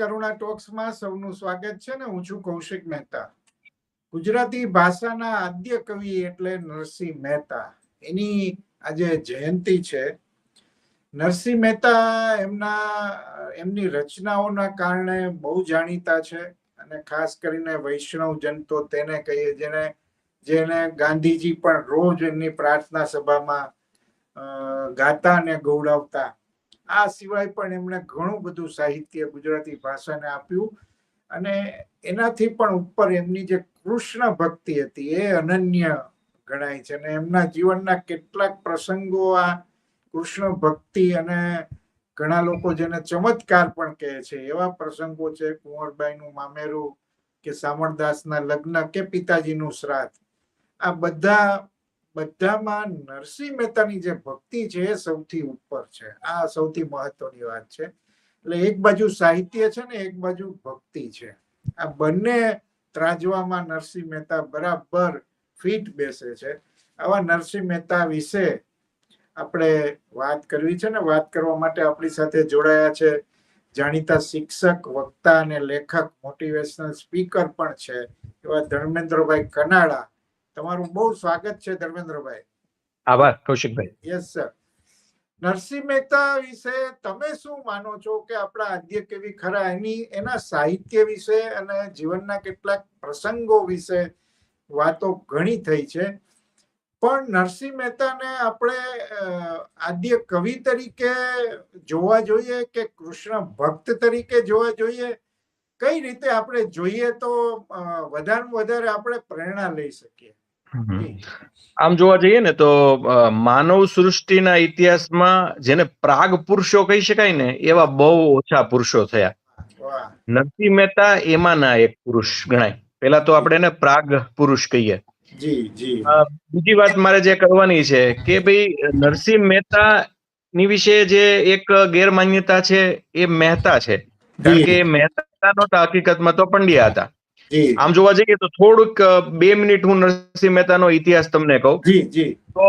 કરુણા ટોક્સમાં સૌનું સ્વાગત છે ને હું છું કૌશિક મહેતા. ગુજરાતી ભાષાના આદ્ય કવિ એટલે નરસિંહ મહેતા. એની આજે જયંતિ છે. નરસિંહ મહેતા એમના, એમની રચનાઓના કારણે બહુ જાણીતા છે અને ખાસ કરીને વૈષ્ણવ જન તો તેને કહીએ જેને જેને ગાંધીજી પણ રોજ એમની પ્રાર્થના સભામાં ગાતા અને ગૌડાવતા આ સિવાય પણ એમણે ઘણું બધું સાહિત્ય ગુજરાતી ભાષાને આપ્યું. અને એનાથી પણ ઉપર એમની જે કૃષ્ણ ભક્તિ હતી એ અનન્ય ગણાય છે. અને એમના જીવનના કેટલાક પ્રસંગો આ કૃષ્ણ ભક્તિ અને ઘણા લોકો જેને ચમત્કાર પણ કહે છે. એવા પ્રસંગો છે કુંવરબાઈનું, મામેરું કે સામળદાસના લગ્ન કે પિતાજીનું શ્રાદ્ધ. આ બધા બધામાં નરસિંહ મહેતાની જે ભક્તિ છે એ સૌથી ઉપર છે. આ સૌથી મહત્વની વાત છે. એટલે એક બાજુ સાહિત્ય છે ને એક બાજુ ભક્તિ છે. આ બંને ત્રાજવામાં નરસિંહ મહેતા બરાબર ફિટ બેસે છે. આવા નરસિંહ મહેતા વિશે આપણે વાત કરવી છે ને, વાત કરવા માટે આપણી સાથે જોડાયા છે જાણીતા શિક્ષક, વક્તા અને લેખક મોટિવેશનલ સ્પીકર પણ છે. એવા ધર્મેન્દ્રભાઈ કનાડા તમારું બહુ સ્વાગત છે ધર્મેન્દ્રભાઈ. આભાર કૌશિકભાઈ. યસ સર નરસિંહ મહેતા વિશે તમે શું માનો છો કે આપણા આદ્ય કેવી ખરા? એની એના સાહિત્ય વિશે અને જીવનના કેટલાક પ્રસંગો વિશે વાતો ઘણી થઈ છે. પણ નરસિંહ મહેતાને આપણે આદ્ય કવિ તરીકે જોવા જોઈએ કે કૃષ્ણ ભક્ત તરીકે જોવા જોઈએ? કઈ રીતે આપણે જોઈએ તો વધારે વધારે આપણે પ્રેરણા લઈ શકીએ? આમ જોવા જઈએ ને તો માનવ સૃષ્ટિના ઇતિહાસમાં જેને પ્રાગ પુરુષો કહી શકાય ને એવા બહુ ઓછા પુરુષો થયા. નરસિંહ મહેતા એમાંના એક પુરુષ ગણાય. પેલા તો આપણે એને પ્રાગ પુરુષ કહીએ. જી જી. અ, બીજી વાત મારે જે કરવાની છે કે ભાઈ નરસિંહ મહેતા ની વિશે જે એક ગેરમાન્યતા છે એ મહેતા છે. કારણ કે મહેતા નહોતા હકીકતમાં તો પંડ્યા હતા. આમ જોવા જઈએ તો થોડુંક બે મિનિટ હું નરસિંહ મહેતાનો ઇતિહાસ તમને કહું. તો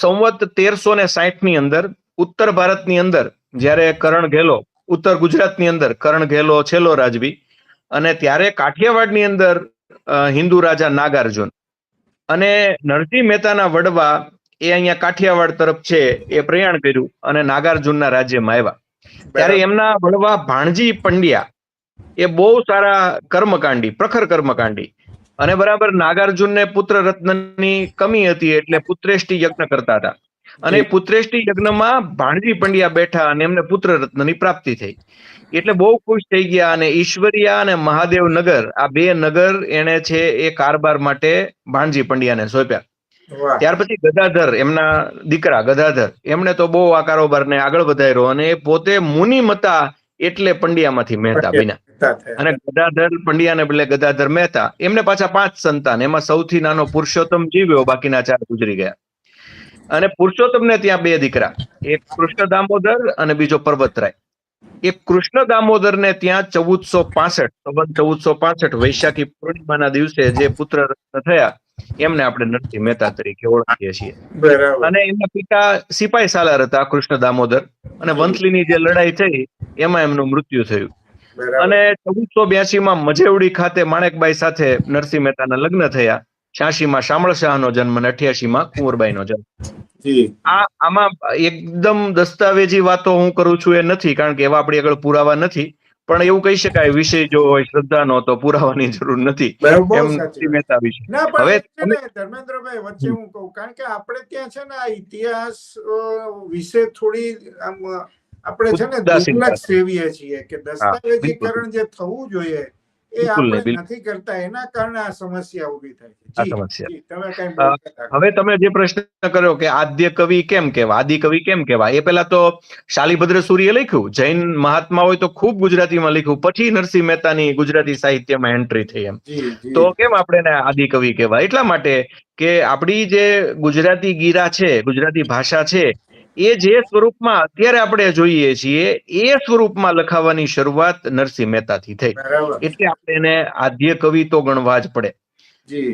સંવત તેરસો ને સાહીઠની અંદર ઉત્તર ભારતની અંદર જ્યારે કરણ ઘેલો ઉત્તર ગુજરાતની અંદર કરણ ઘેલો છેલ્લો રાજવી અને ત્યારે કાઠિયાવાડની અંદર હિન્દુ રાજા નાગાર્જુન. અને નરસિંહ મહેતાના વડવા એ અહીંયા કાઠિયાવાડ તરફ છે એ પ્રયાણ કર્યું અને નાગાર્જુનના રાજ્યમાં આવ્યા. ત્યારે એમના વડવા ભાણજી પંડ્યા એ બહુ સારા કર્મકાંડી પ્રખર કર્મકાંડી. અને બરાબર નાગાર્જુનને પુત્ર રત્નની કમી હતી એટલે પુત્રેષ્ટિ યજ્ઞ કરતા હતા. અને પુત્રેષ્ટિ યજ્ઞમાં ભાણજી પંડ્યા બેઠા અને એમને પુત્ર રત્નની પ્રાપ્તિ થઈ. એટલે બહુ ખુશ થઈ ગયા અને ઈશ્વરિયા અને મહાદેવ નગર આ બે નગર એને છે એ કારબાર માટે ભાણજી પંડ્યાને સોંપ્યા. ત્યાર પછી ગદાધર એમના દીકરા ગદાધર એમણે તો બહુ આ કારોબારને આગળ વધાર્યો અને પોતે મુનિ મતા એટલે પંડ્યામાંથી મહેતા બન્યા. અને ગદાધર પંડ્યાને એટલે ગદાધર મહેતા એમને પાછા પાંચ સંતાન એમાં સૌથી નાનો પુરુષોત્તમ જીવ્યો બાકીના ચાર ગુજરી ગયા. અને પુરુષોત્તમને ત્યાં બે દીકરા એક કૃષ્ણ દામોદર અને બીજો પર્વતરાય. એ કૃષ્ણ દામોદર ને ત્યાં ચૌદસો પાસઠ ચૌદસો પાસઠ વૈશાખી પૂર્ણિમાના દિવસે જે પુત્ર રત્ન થયા એમને આપણે નરસિંહ મહેતા તરીકે ઓળખીએ છીએ. અને એમના પિતા સિપાઈ સાલાર હતા કૃષ્ણ દામોદર. અને વંથલીની જે લડાઈ થઈ એમાં એમનું મૃત્યુ થયું. અને ચૌદસો બ્યાસી માં મજેવડી ખાતે માણેકબાઈ સાથે નરસિંહ મહેતાના લગ્ન થયા. છ્યાસી માં શામળ શાહનો જન્મ અને અઠ્યાસી માં કુંવરબાઈ નો જન્મ આ આમાં એકદમ દસ્તાવેજી વાતો હું કરું છું એ નથી કારણ કે એવા આપણી આગળ પુરાવા નથી. પણ એવું કહી શકાય વિષય જો હોય શ્રદ્ધાનો તો પુરાવાની જરૂર નથી. એમ. મહેતા વિશે. હવે ધર્મેન્દ્રભાઈ વચ્ચે હું કહું કારણ કે આપણે ત્યાં છે ને આ ઇતિહાસ વિશે થોડી આમ આપણે છે ને દુર્લક્ષ સેવીએ છીએ કે દસ્તાવેજીકરણ જે થવું જોઈએ એ આપણે નથી કરતા એના કારણે આ સમસ્યા ઊભી થાય છે. જી સમસ્યા. જી તમે કઈ બોલતા હતા. હવે તમે જે પ્રશ્ન કર્યો કે આદ્ય કવિ કેમ કહેવા આદિ કવિ કેમ કહેવા એ પેલા તો શાલીભદ્ર સૂરીએ લખ્યું જૈન મહાત્મા હોય તો ખૂબ ગુજરાતીમાં લખ્યું પછી નરસિંહ મહેતાની ગુજરાતી સાહિત્યમાં એન્ટ્રી થઈ એમ. તો કેમ આપણે એને આદિ કવિ કહેવાય? એટલા માટે કે આપણી જે ગુજરાતી ગીરા છે ગુજરાતી ભાષા છે એ જે સ્વરૂપમાં અત્યારે આપણે જોઈએ છીએ એ સ્વરૂપમાં લખાવાની શરૂઆત નરસિંહ મહેતાથી થઈ. એટલે આપણે એને આદ્ય કવિ તો ગણવા જ પડે.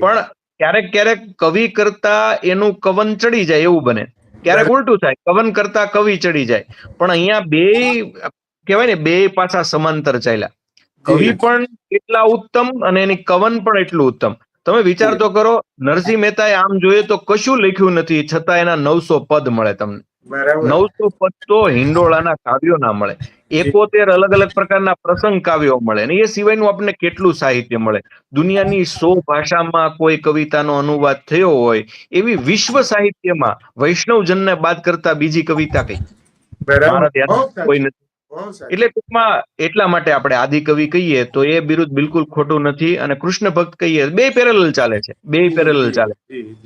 પણ ક્યારેક ક્યારેક કવિ કરતા એનું કવન ચડી જાય એવું બને. ક્યારેક ઉલટું થાય કવન કરતા કવિ ચડી જાય. પણ અહીંયા બે કહેવાય ને બે પાછા સમાંતર ચાલ્યા. કવિ પણ એટલા ઉત્તમ અને એની કવન પણ એટલું ઉત્તમ. તમે વિચાર તો કરો નરસિંહ મહેતાએ આમ જોઈએ તો કશું લખ્યું નથી છતાં એના નવસો પદ મળે તમને. નવસો પદ તો હિંડોળાના કાવ્યો ના મળે. એકોતેર અલગ અલગ પ્રકારના પ્રસંગ કાવ્યો મળે અને એ સિવાયનું આપણને કેટલું સાહિત્ય મળે. દુનિયાની સો ભાષામાં કોઈ કવિતાનો અનુવાદ થયો હોય એવી વિશ્વ સાહિત્યમાં વૈષ્ણવજનને બાદ કરતા બીજી કવિતા કઈ? કોઈ નથી. એટલે ટૂંકમાં એટલા માટે આપણે આદિકવિ કહીએ તો એ બિરુદ બિલકુલ ખોટું નથી અને કૃષ્ણ ભક્ત કહીએ બે પેરેલલ ચાલે છે બે પેરેલલ ચાલે.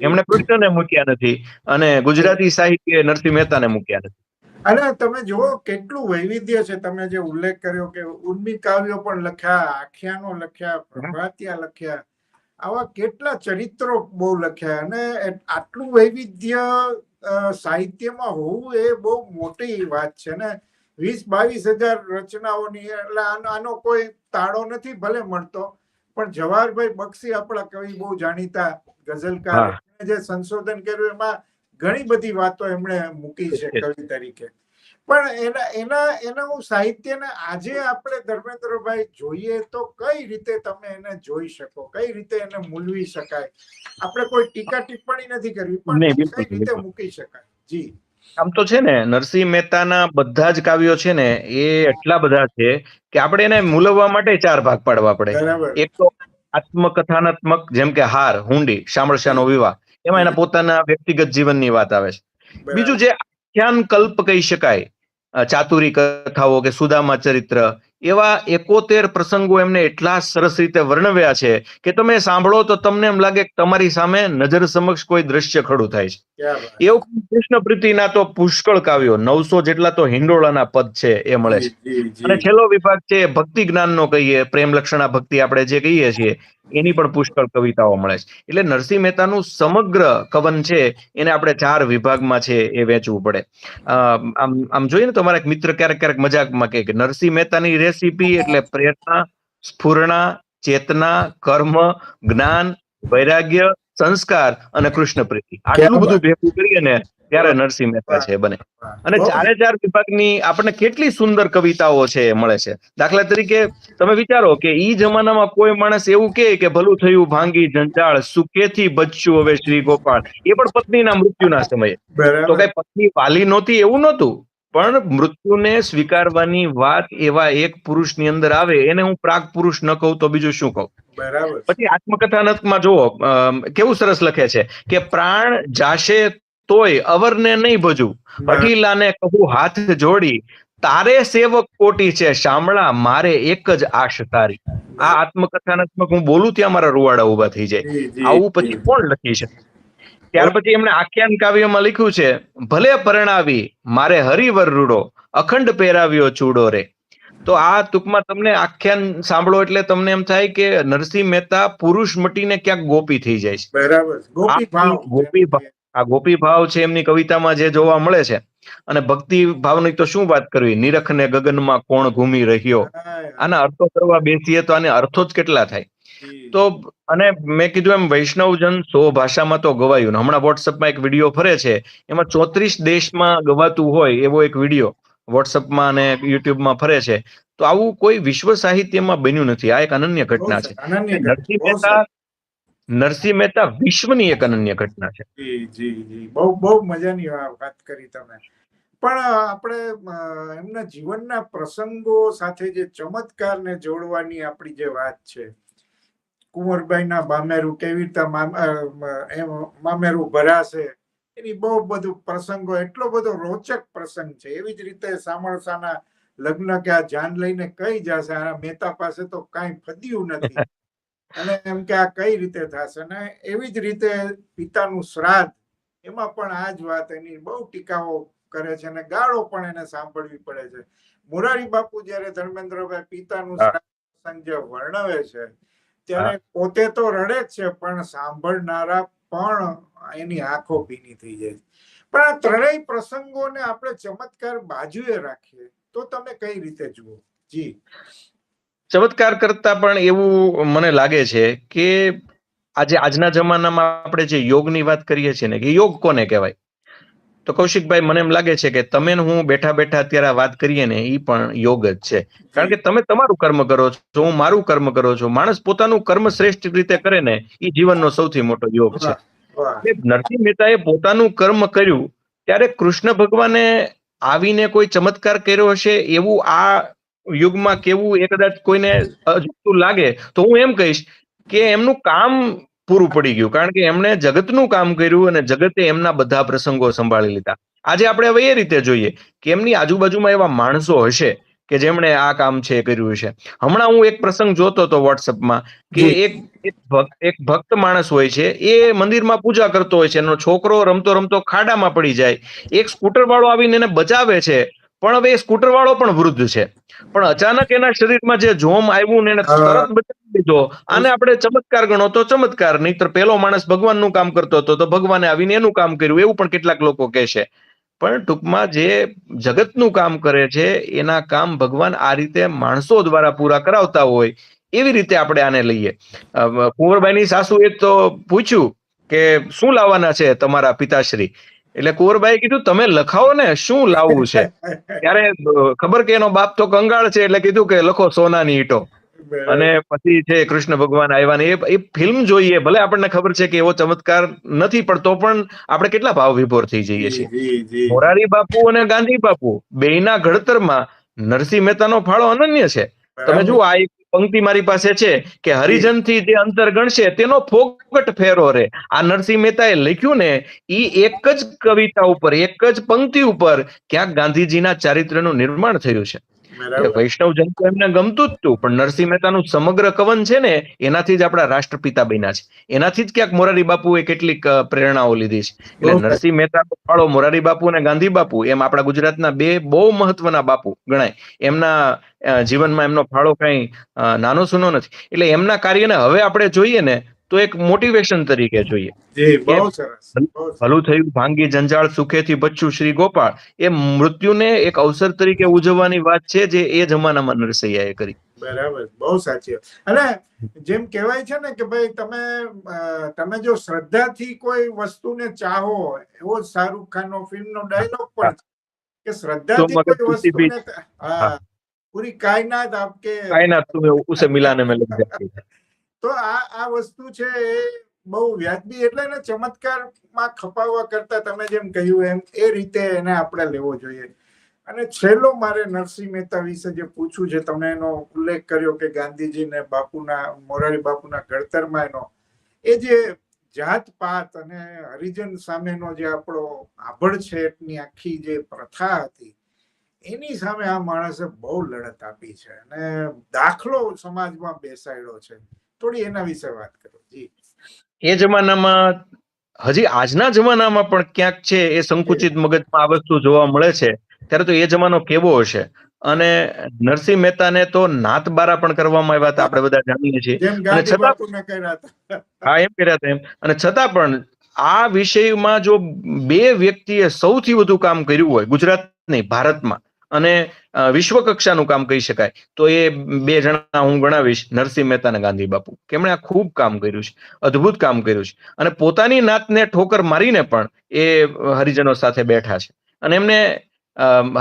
એમણે કૃષ્ણને મૂક્યા નથી અને ગુજરાતી સાહિત્ય નરસિંહ મહેતાને મૂક્યા નથી. અને તમે જુઓ કેટલું વૈવિધ્ય છે તમે જે ઉલ્લેખ કર્યો કે ઉર્મી કાવ્યો પણ લખ્યા આખ્યાનો લખ્યા પ્રભાતિયા લખ્યા આવા કેટલા ચરિત્રો બહુ લખ્યા અને આટલું વૈવિધ્ય સાહિત્યમાં હોવું એ બહુ મોટી વાત છે. ને વીસ બાવીસ હજાર રચનાઓની એટલે આનો કોઈ તાળો નથી ભલે મળતો પણ જવાહરભાઈ બક્ષી આપણા કવિ બહુ જાણીતા ગઝલકાર જે સંશોધન કર્યું એમાં ઘણી બધી વાતો એમણે મૂકી છે. કવિ તરીકે. પણ એના એના એનું સાહિત્યને આજે આપણે ધર્મેન્દ્રભાઈ જોઈએ તો કઈ રીતે તમે એને જોઈ શકો? કઈ રીતે એને મૂલવી શકાય? આપણે કોઈ ટીકા ટિપ્પણી નથી કરવી પણ કઈ રીતે મૂકી શકાય? જી. આમ તો છે ને નરસિંહ મહેતાના બધા જ કાવ્યો છે ને એ એટલા બધા છે કે આપણે એને મૂલવવા માટે ચાર ભાગ પાડવા પડે. એક તો આત્મકથાનાત્મક જેમ કે હાર હુંડી શામળશાનો વિવાહ એમાં એના પોતાના વ્યક્તિગત જીવનની વાત આવે છે. બીજું જે આખ્યાન કલ્પ કહી શકાય ચાતુરી કથાઓ કે સુદામા ચરિત્ર એવા એકોતેર પ્રસંગો એમને એટલા સરસ રીતે વર્ણવ્યા છે કે તમે સાંભળો તો તમને એમ લાગે કે તમારી સામે નજર સમક્ષ કોઈ દ્રશ્ય ખડું થાય છે. એવું કૃષ્ણ પ્રીતિના તો પુષ્કળ કાવ્યો નવસો જેટલા તો હિંડોળાના પદ છે એ મળે છે. અને છેલ્લો વિભાગ છે ભક્તિ જ્ઞાનનો કહીએ પ્રેમ લક્ષણા ભક્તિ આપણે જે કહીએ છીએ એની પણ પુષ્કળ કવિતાઓ મળે છે. એટલે નરસિંહ મહેતાનું સમગ્ર કવન છે, એને આપણે ચાર વિભાગમાં છે એ વેચવું પડે. આમ આમ જોઈએ ને તમારા મિત્ર ક્યારેક ક્યારેક મજાકમાં કહે કે નરસિંહ મહેતાની રેસીપી એટલે પ્રેરણા, સ્ફૂર્ણા, ચેતના, કર્મ, જ્ઞાન, વૈરાગ્ય સંસ્કાર અને કૃષ્ણ પ્રીતિ આટલું બધું ભેગું કરીએ ને ત્યારે નરસિંહ મહેતા છે બને. અને ચારે ચાર વિભાગની આપણને કેટલી સુંદર કવિતાઓ છે એ મળે છે. દાખલા તરીકે તમે વિચારો કે ઈ જમાનામાં કોઈ માણસ એવું કહે કે ભલું થયું ભાંગી જંજાળ સુકેથી બચ્યું હવે શ્રી ગોપાળ એ પણ પત્નીના મૃત્યુના સમયે. તો કઈ પત્ની વાલી નહોતી એવું નહોતું? પણ મૃત્યુને સ્વીકારવાની વાત એવા એક પુરુષની અંદર આવે એને હું પ્રાગ પુરુષ ન કહું તો બીજું શું કહું? બરાબર. પછી આત્મકથાનકમાં જુઓ કેવું સરસ લખે છે કે પ્રાણ જાશે તોય અવરને નહીં ભજું હઠીલાને કહું હાથ જોડી તારે સેવક કોટી છે શામળા મારે એક જ આશ તારી. આ આત્મકથાનાત્મક હું બોલું ત્યાં મારા રૂવાડા ઊભા થઈ જાય. આવું પછી કોણ લખી છે ત્યાર પછી એમણે આખ્યાન કાવ્યમાં લખ્યું છે ભલે પરણાવી મારે હરિવર રૂડો અખંડ પહેરાવ્યો ચૂડો રે. તો આ ટૂંકમાં તમને આખ્યાન સાંભળો એટલે તમને એમ થાય કે નરસિંહ મહેતા પુરુષ મટીને ક્યાંક ગોપી થઈ જાય છે. બરાબર ગોપી ભાવ ગોપી ભાવ. આ ગોપી ભાવ છે એમની કવિતામાં જે જોવા મળે છે. અને ભક્તિ ભાવની તો શું વાત કરવી? નિરખ ને ગગનમાં કોણ ઘૂમી રહ્યો? આના અર્થો કરવા બેસીએ તો આને અર્થો જ કેટલા થાય. તો અને મેં કીધું એમ વૈષ્ણવજન સો ભાષામાં તો ગવાયું હમણાં વોટ્સઅપમાં એક વીડિયો ફરે છે એમાં ચોત્રીસ દેશમાં ગવાતું હોય એવો એક વીડિયો વોટ્સઅપમાં અને યુટ્યુબમાં ફરે છે. તો આવું કોઈ વિશ્વ સાહિત્યમાં બન્યું નથી. આ એક અનન્ય ઘટના છે. નરસિંહ મહેતા નરસિંહ મહેતા વિશ્વની એક અનન્ય ઘટના છે. જી જી જી. બહુ બહુ મજાની વાત કરી તમે. પણ આપણે એમના જીવનના પ્રસંગો સાથે જે ચમત્કારને જોડવાની આપણી જે વાત છે કુંવરબાઈના મામેરું કેવી રીતે મામેરું ભરાશે? એની બહુ બધું પ્રસંગો એટલો બધો રોચક પ્રસંગ છે. એવી જ રીતે સામળસાના લગ્ન કે આ જાન લઈને કઈ જશે? આ મહેતા પાસે તો કાંઈ ફદ્યું નથી. અને એમ કે આ કઈ રીતે થશે? અને એવી જ રીતે પિતાનું શ્રાદ્ધ એમાં પણ આ જ વાત એની બહુ ટીકાઓ કરે છે અને ગાળો પણ એને સાંભળવી પડે છે. મોરારી બાપુ જયારે ધર્મેન્દ્રભાઈ પિતાનું પ્રસંગ જે વર્ણવે છે ત્યારે પોતે તો રડે જ છે પણ સાંભળનારા પણ એની આંખો ભીની થઈ જાય. પણ આ ત્રણેય પ્રસંગોને આપણે ચમત્કાર બાજુએ રાખીએ તો તમે કઈ રીતે જુઓ? જી. ચમત્કાર કરતા પણ એવું મને લાગે છે કે આજે આજના જમાનામાં આપણે જે યોગની વાત કરીએ છીએ ને કે યોગ કોને કહેવાય? તો કૌશિકભાઈ મને એમ લાગે છે કે તમે હું બેઠા બેઠા અત્યારે વાત કરીએ ને એ પણ યોગ જ છે. કારણ કે તમે તમારું કર્મ કરો છો હું મારું કર્મ કરો છો. માણસ પોતાનું કર્મ શ્રેષ્ઠ રીતે કરે ને એ જીવનનો સૌથી મોટો યોગ છે. નરસિંહ મહેતાએ પોતાનું કર્મ કર્યું ત્યારે કૃષ્ણ ભગવાને આવીને કોઈ ચમત્કાર કર્યો હશે એવું આ યુગમાં કેવું એ કદાચ કોઈને લાગે તો હું એમ કહીશ કે એમનું કામ પૂરું પડી ગયું. કારણ કે એમણે જગતનું કામ કર્યું અને જગતે એમના બધા પ્રસંગો સંભાળી લીધા. આજે આપણે હવે એ રીતે જોઈએ કે એમની આજુબાજુમાં એવા માણસો હશે કે જેમણે આ કામ છે એ કર્યું છે હમણાં હું એક પ્રસંગ જોતો હતો વોટ્સઅપમાં કે એક એક ભક્ત માણસ હોય છે એ મંદિરમાં પૂજા કરતો હોય છે એનો છોકરો રમતો રમતો ખાડામાં પડી જાય એક સ્કૂટર વાળો આવીને એને બચાવે છે પણ હવે એ સ્કૂટર વાળો પણ વૃદ્ધ છે. પણ અચાનક એના શરીરમાં જે જોમ આવ્યું ને એને તરત બચાવી લીધો. આને આપણે ચમત્કાર ગણો તો ચમત્કાર નહીતર પેલો માણસ ભગવાનનું કામ કરતો હતો તો ભગવાને આવીને એનું કામ કર્યું. એવું પણ કેટલાક લોકો કહેશે પણ ટૂંકમાં જે જગતનું કામ કરે છે એના કામ ભગવાન આ રીતે માણસો દ્વારા પૂરા કરાવતા હોય એવી રીતે આપણે આને લઈએ. કુંવરબાઈની સાસુએ તો પૂછ્યું કે શું લાવવાના છે તમારા પિતાશ્રી? એટલે કુંવરબાઈએ કીધું તમે લખાવો ને શું લાવવું છે? ત્યારે ખબર કે એનો બાપ તો કંગાળ છે એટલે કીધું કે લખો સોનાની ઈટો. અને પછી છે કૃષ્ણ ભગવાન આવ્યા ને એ ફિલ્મ જોઈએ ભલે આપણને ખબર છે કે એવો ચમત્કાર નથી પણ તો પણ આપણે કેટલા ભાવ વિભોર થઈ જઈએ છીએ. મોરારી બાપુ અને ગાંધી બાપુ બેયના ઘડતરમાં નરસિંહ મહેતાનો ફાળો અનન્ય છે. તમે જુઓ આ એક પંક્તિ મારી પાસે છે કે હરિજનથી જે અંતર ગણશે તેનો ફોકટ ફેરો રે. આ નરસિંહ મહેતાએ લખ્યું ને, ઈ એક જ કવિતા ઉપર, એક જ પંક્તિ ઉપર ક્યાંક ગાંધીજીના ચારિત્રનું નિર્માણ થયું છે. એટલે વૈષ્ણવ જન તો એમને ગમતું જ હતું પણ નરસિંહ મહેતાનું સમગ્ર કવન છે ને એનાથી જ આપણા રાષ્ટ્રપિતા બન્યા છે. એનાથી જ ક્યાંક મોરારી બાપુએ કેટલીક પ્રેરણાઓ લીધી છે. એટલે નરસિંહ મહેતાનો ફાળો મોરારી બાપુ અને ગાંધી બાપુ એમ આપણા ગુજરાતના બે બહુ મહત્વના બાપુ ગણાય. એમના જીવનમાં એમનો ફાળો કઈ નાનો સૂનો નથી. એટલે એમના કાર્યને હવે આપણે જોઈએ ને તો એક મોટિવેશન તરીકે જોઈએ જી બહુ સરસ બહુ સરસ. ભલું થયું ભાંગી જંજાળ સુખેથી બચ્યું શ્રી ગોપાળ એ મૃત્યુને એક અવસર તરીકે ઉજવવાની વાત છે જે એ જમાનામાં નરસૈયાએ કરી બરાબર બહુ સાચી અને જેમ કહેવાય છે ને કે ભાઈ તમે તમે જો શ્રદ્ધાથી કોઈ વસ્તુને ચાહો એવો શાહરુખ ખાનનો ફિલ્મનો ડાયલોગ પણ છે કે શ્રદ્ધાથી કોઈ વસ્તુને હા પૂરી કાયનાત આપકે કાયનાત તુમે ઉસે મિલાને મેં લગ જાતી હૈ. તો આ આ વસ્તુ છે એ બહુ વ્યાજબી એટલે એને ચમત્કારમાં ખપાવવા કરતા તમે જેમ કહ્યું એમ, એ રીતે એને આપણે લેવો જોઈએ. અને છેલ્લો મારે નરસિંહ મહેતા વિશે જે પૂછવું છે, તમે એનો ઉલ્લેખ કર્યો કે ગાંધીજીને બાપુના, મોરારી બાપુના ઘડતરમાં એનો, એ જે જાત પાત અને હરિજન સામેનો જે આપણો આભડછેટની આખી જે પ્રથા હતી, એની સામે આ માણસે બહુ લડત આપી છે અને દાખલો સમાજમાં બેસાડ્યો છે. થોડી એના વિશે વાત કરો. જી. એ જમાનામાં હજી આજના જમાનામાં પણ ક્યાંક છે એ સંકુચિત મગજમાં આ વસ્તુ જોવા મળે છે ત્યારે તો એ જમાનો કેવો હશે? અને નરસિંહ મહેતાને તો નાતબારા પણ કરવામાં આવ્યા હતા આપણે બધા જાણીએ છીએ. અને છતાં હા એમ કર્યા હતા એમ. અને છતાં પણ આ વિષયમાં જો બે વ્યક્તિએ સૌથી વધુ કામ કર્યું હોય ગુજરાત નહીં ભારતમાં અને વિશ્વ કક્ષાનું કામ કહી શકાય. તો એ બે જણા હું ગણાવીશ, નરસિંહ મહેતા અને ગાંધી બાપુ. કેમણે આ ખૂબ કામ કર્યું છે, અદ્ભુત કામ કર્યું છે. અને પોતાની નાતને ઠોકર મારીને પણ એ હરિજનો સાથે બેઠા છે. અને એમને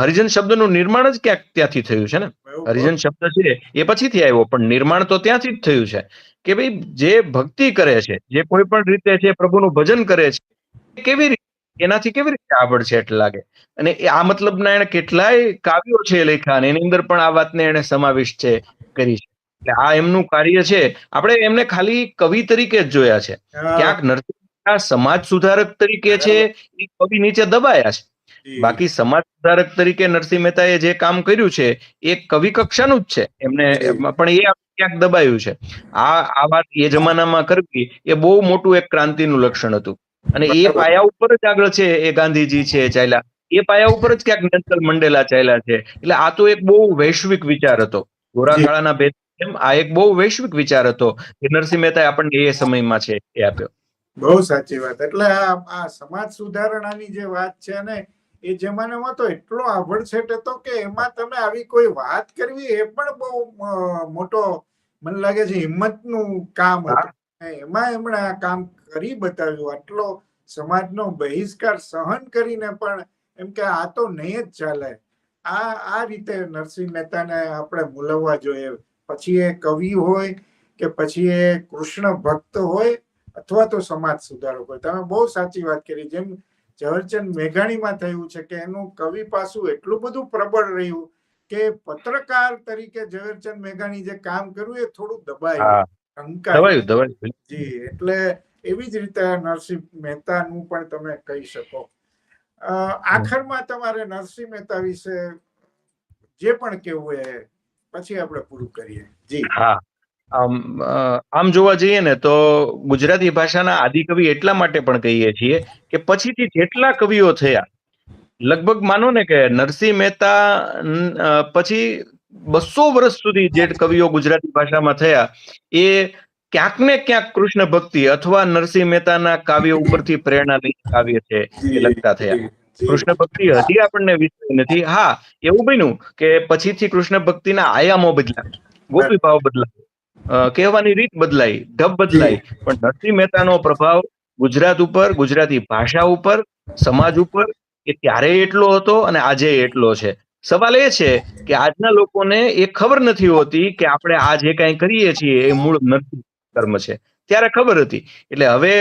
હરિજન શબ્દનું નિર્માણ જ ક્યાંક ત્યાંથી થયું છે ને? હરિજન શબ્દ છે એ પછીથી આવ્યો, પણ નિર્માણ તો ત્યાંથી જ થયું છે. કે ભાઈ, જે ભક્તિ કરે છે, જે કોઈ પણ રીતે છે, પ્રભુનું ભજન કરે છે કેવી રીતે એનાથી કેવી રીતે આગળ છે એટલે લાગે? અને આ મતલબના એને કેટલાય કાવ્યો છે લેખા એની અંદર પણ આ વાતને એને સમાવિષ્ટ છે કરી છે. એટલે આ એમનું કાર્ય છે. આપણે એમને ખાલી કવિ તરીકે જ જોયા છે. ક્યાંક નરસિંહ સમાજ સુધારક તરીકે છે એ કવિ નીચે દબાયા છે. બાકી સમાજ સુધારક તરીકે નરસિંહ મહેતાએ જે કામ કર્યું છે એ કવિ કક્ષાનું જ છે. એમને પણ એ ક્યાંક દબાયું છે. આ આ વાત એ જમાનામાં કરવી એ બહુ મોટું એક ક્રાંતિનું લક્ષણ હતું. અને એ પાયા ઉપર જ આગળ છે એ ગાંધીજી છે ચાલ્યા. એ પાયા ઉપર જ ક્યાંક નેલ્સન મંડેલા ચાલ્યા છે. એટલે આ તો એક બહુ વૈશ્વિક વિચાર હતો. ગોરા કાળાના ભેદ આ એક બહુ વૈશ્વિક વિચાર હતો કે નરસિંહ મહેતા આપણને એ સમયમાં છે એ આપ્યો. બહુ સાચી વાત. એટલે આ સમાજ સુધારણાની જે વાત છે ને એ જમાનામાં તો એટલો આભડછેટ હતો કે એમાં તમે આવી કોઈ વાત કરવી એ પણ બહુ મોટો મને લાગે છે હિંમતનું કામ હતું. એમાં એમણે આ કામ કરી બતાવ્યું. આટલો સમાજનો બહિષ્કાર સહન કરીને પણ એમ કે આ તો નહીં જ ચાલે. આ આ રીતે નરસિંહ મહેતાને આપણે મૂલવવા જોઈએ. પછી એ કવિ હોય કે પછી એ કૃષ્ણ ભક્ત હોય અથવા તો સમાજ સુધારક હોય. તમે બહુ સાચી વાત કરી. જેમ ઝવેરચંદ મેઘાણીમાં થયું છે કે એનું કવિ પાસું એટલું બધું પ્રબળ રહ્યું કે પત્રકાર તરીકે ઝવેરચંદ મેઘાણી જે કામ કર્યું એ થોડું દબાયું જી એટલે એવી જ રીતે નરસિંહ મહેતાનું પણ તમે કહી શકો. આખરમાં તમારે નરસિંહ મહેતા વિશે જે પણ કેવું એ પછી આપણે પૂરું કરીએ. જી. હા. આમ આમ જોવા જઈએ ને તો ગુજરાતી ભાષાના આદિકવિ એટલા માટે પણ કહીએ છીએ કે પછીથી જેટલા કવિઓ થયા લગભગ માનો ને કે નરસિંહ મહેતા પછી બસો વર્ષ સુધી જે કવિઓ ગુજરાતી ભાષામાં થયા એ ક્યાંક ને ક્યાંક કૃષ્ણ ભક્તિ અથવા નરસિંહ મહેતાના કાવ્ય ઉપરથી પ્રેરણા લઈ કાવ્ય છે એ લખતા થયા. કૃષ્ણ ભક્તિ હજી આપણને વિસરી નથી. હા એવું બન્યું કે પછીથી કૃષ્ણ ભક્તિના આયામો બદલાય ગોપી ભાવ બદલાય કહેવાની રીત બદલાઈ ઢબ બદલાઈ પણ નરસિંહ મહેતાનો પ્રભાવ ગુજરાત ઉપર ગુજરાતી ભાષા ઉપર સમાજ ઉપર એ ત્યારે એટલો હતો અને આજે એટલો છે. સવાલ એ છે કે આજના લોકોને એ ખબર નથી હોતી કે આપણે આ જે કાંઈ કરીએ છીએ એ મૂળ નરસિંહ કર્મ છે. ત્યારે ખબર હતી. એટલે હવે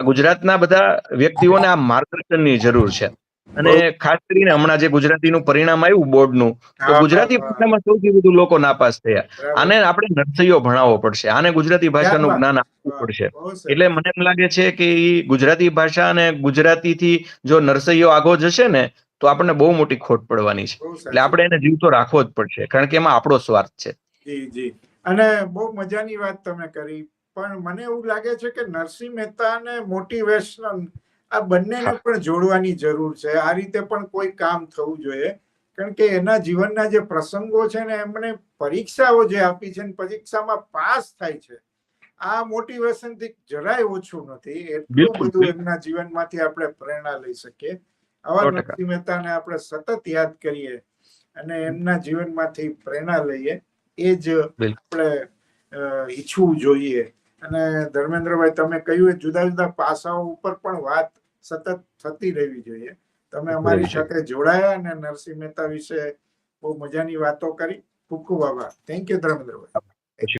ગુજરાતના બધા વ્યક્તિઓને આ માર્ગદર્શનની જરૂર છે. અને ખાસ કરીને હમણાં જે ગુજરાતીનું પરિણામ આવ્યું બોર્ડનું તો ગુજરાતી ભાષામાં સૌથી વધુ લોકો નાપાસ થયા. આને આપણે નર્સરીઓ ભણાવવો પડશે. આને ગુજરાતી ભાષાનું. જ્ઞાન આપવું પડશે. એટલે મને એમ લાગે છે કે ગુજરાતી ભાષા અને ગુજરાતીથી જો નર્સરીઓ આગો જશે ને તો આપણને બહુ મોટી ખોટ પડવાની છે. એટલે આપણે એને જીવતો રાખવો જ પડશે કારણ કે એમાં આપણો સ્વાર્થ છે. જી જી. અને બહુ મજાની વાત તમે કરી પણ મને એવું લાગે છે કે નરસિંહ મહેતા અને મોટિવેશનલ આ બંનેને પણ જોડવાની જરૂર છે. આ રીતે પણ કોઈ કામ થવું જોઈએ કારણ કે એના જીવનના જે પ્રસંગો છે ને એમણે પરીક્ષાઓ જે આપી છે ને પરીક્ષામાં પાસ થાય છે. આ મોટિવેશનથી જરાય ઓછું નથી. એટલું બધું. એમના જીવનમાંથી આપણે પ્રેરણા લઈ શકીએ. આવા નરસિંહ મહેતાને આપણે સતત યાદ કરીએ અને એમના જીવનમાંથી પ્રેરણા લઈએ એ જ આપણે ઈચ્છવું જોઈએ. અને ધર્મેન્દ્રભાઈ તમે કહ્યું એ જુદા જુદા પાસાઓ ઉપર પણ વાત સતત થતી રહેવી જોઈએ. તમે અમારી સાથે જોડાયા અને નરસિંહ મહેતા વિશે બહુ મજાની વાતો કરી. ખૂબ ખૂબ આભાર. Thank you Dharmendrabhai.